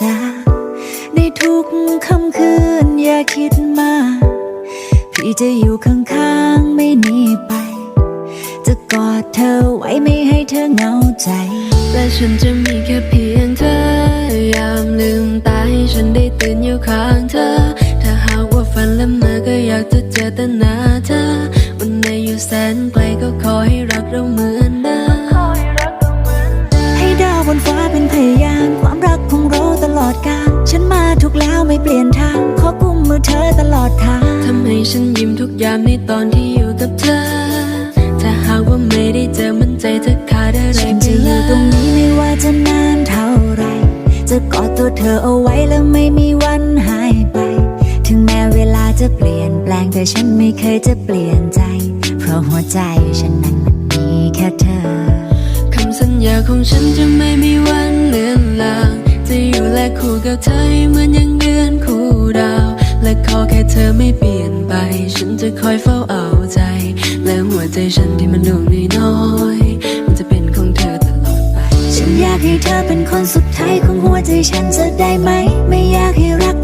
จา ในทุกค่ำคืนอย่าคิดมาก พี่จะอยู่ข้างๆไม่หนีไป จะกอดเธอไว้ไม่ให้เธอเหงาใจ และฉันจะมีแค่เพียงเธอ ยามลืมตาให้ฉันได้ตื่นอยู่ข้างเธอ ถ้าหากว่าฝันละเมอก็อยากจะเจอแต่หน้าเธอวันไหนอยู่แสนไกลก็ขอให้รักเราเหมือน ฉันยิ้มทุกยามในตอนที่อยู่กับเธอ ถ้าหากว่าไม่ได้เจอมันใจจะขาดอะไรฉันไปจะอยู่ตรงนี้ไม่ว่าจะนานเท่าไร จะกอดตัวเธอเอาไว้แล้วไม่มีวันหายไป ถึงแม้เวลาจะเปลี่ยนแปลงแต่ฉันไม่เคยจะเปลี่ยนใจ เพราะหัวใจฉันนั้นมันมีแค่เธอ คำสัญญาของฉันจะไม่มีวันเลือนลาง จะอยู่และคู่กับเธอเหมือนยัง ขอแค่เธอไม่เปลี่ยนไป ฉันจะคอยเฝ้าเอาใจ และหัวใจฉันที่มันดวงน้อยๆมันจะเป็นของเธอตลอดไป ฉันอยากให้เธอเป็นคนสุดท้ายของหัวใจฉันจะได้ไหม ไม่อยากให้รัก